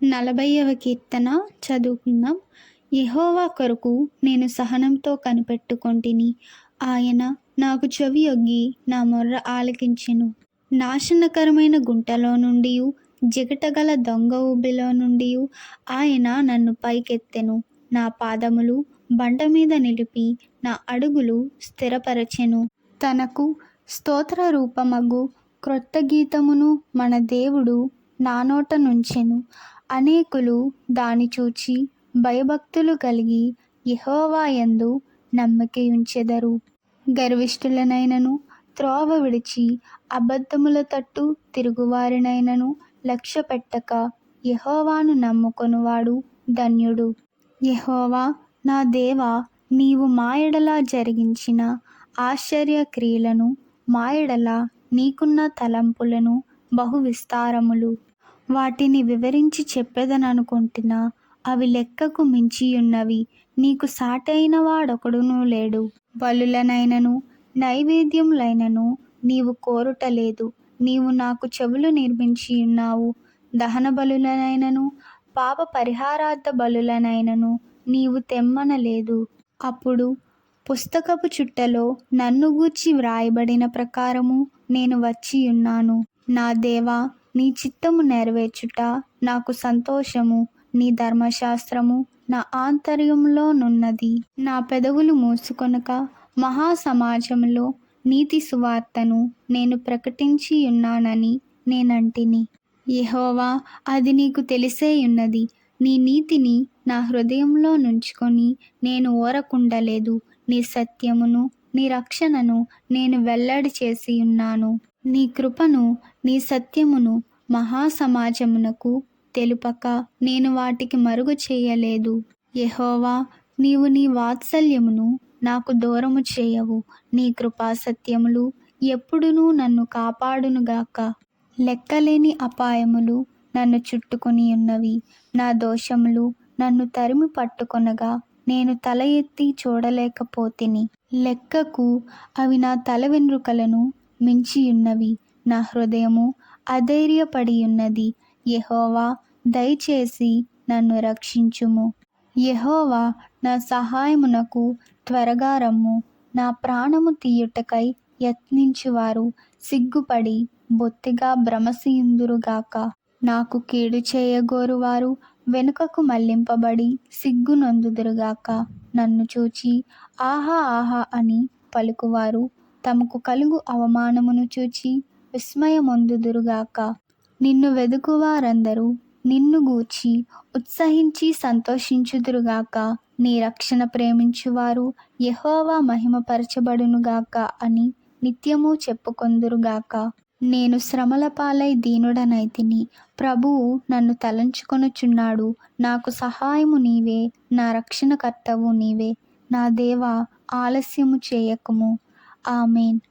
నలభైవ కీర్తన చదువుకుందాం. యహోవా కొరకు నేను సహనంతో కనిపెట్టుకొంటిని. ఆయన నాకు చెవి ఒగ్గి నా మొర్ర ఆలకించెను. నాశనకరమైన గుంటలో నుండి జిగటగల దొంగ ఊబిలో నుండి ఆయన నన్ను పైకెత్తెను. నా పాదములు బండ మీద నిలిపి నా అడుగులు స్థిరపరచెను. తనకు స్తోత్ర రూపమగు క్రొత్త గీతమును మన దేవుడు నా నోట నుంచెను. అనేకులు దాని చూచి భయభక్తులు కలిగి యెహోవా యందు నమ్మికయుంచెదరు గర్విష్ఠులనైనను త్రోవ విడిచి అబద్ధముల తట్టు తిరుగువారినైనను లక్ష్య పెట్టక యహోవాను నమ్ముకొనువాడు ధన్యుడు. యహోవా నా దేవా నీవు మాయడలా జరిగించిన ఆశ్చర్య క్రియలను మా నీకున్న తలంపులను బహు విస్తారములు వాటిని వివరించి చెప్పెదననుకుంటున్నా అవి లెక్కకు మించియున్నవి. నీకు సాటైన వాడొకడునూ లేడు. బలులనైనను నైవేద్యములైనను నీవు కోరుట లేదు నీవు నాకు చెవులు నిర్మించి ఉన్నావు దహన బలులనైనను పాప పరిహారార్థ బలులనైనను నీవు తెమ్మనలేదు. అప్పుడు పుస్తకపు చుట్టలో నన్ను గూర్చి వ్రాయబడిన ప్రకారము నేను వచ్చి ఉన్నాను నా దేవా నీ చిత్తము నెరవేర్చుట నాకు సంతోషము. నీ ధర్మశాస్త్రము నా ఆంతర్యంలోనున్నది నా పెదవులు మూసుకొనక మహాసమాజంలో నీతి సువార్తను నేను ప్రకటించి ఉన్నానని నేనంటిని. యెహోవా అది నీకు తెలిసే ఉన్నది. నీ నీతిని నా హృదయంలో నుంచుకొని నేను ఓరకుండలేదు. నీ సత్యమును నీ రక్షణను నేను వెల్లడి చేసి ఉన్నాను. నీ కృపను నీ సత్యమును మహాసమాజమునకు తెలుపక నేను వాటికి మరుగు చేయలేదు. యహోవా నీవు నీ వాత్సల్యమును నాకు దూరము చేయవు. నీ కృపా సత్యములు ఎప్పుడునూ నన్ను కాపాడునుగాక లెక్కలేని అపాయములు నన్ను చుట్టుకొని ఉన్నవి. నా దోషములు నన్ను తరిమి పట్టుకొనగా నేను తల ఎత్తి చూడలేకపోతిని. లెక్కకు అవి నా తల వెన్రుకలను మించియున్నవి. నా హృదయము అధైర్యపడియున్నది. యహోవా దయచేసి నన్ను రక్షించుము. యహోవా నా సహాయమునకు త్వరగా రమ్ము. నా ప్రాణము తీయుటకై యత్నించువారు సిగ్గుపడి బొత్తిగా భ్రమసియుందురుగాక నాకు కీడు చేయగోరువారు వెనుకకు మళ్ళింపబడి సిగ్గునొందుదురుగాక. నన్ను చూచి ఆహా ఆహా అని పలుకువారు తమకు కలుగు అవమానమును చూచి విస్మయమొందుదురుగాక. నిన్ను వెదుకువారందరూ నిన్ను గూర్చి ఉత్సహించి సంతోషించుదురుగాక. నీ రక్షణ ప్రేమించువారు యహోవా మహిమపరచబడునుగాక అని నిత్యము చెప్పుకొందురుగాక. నేను శ్రమల పాలై దీనుడనైతిని. ప్రభువు నన్ను తలంచుకొనుచున్నాడు. నాకు సహాయము నీవే. నా రక్షణకర్తవు నీవే. నా దేవా ఆలస్యము చేయకము. Amen.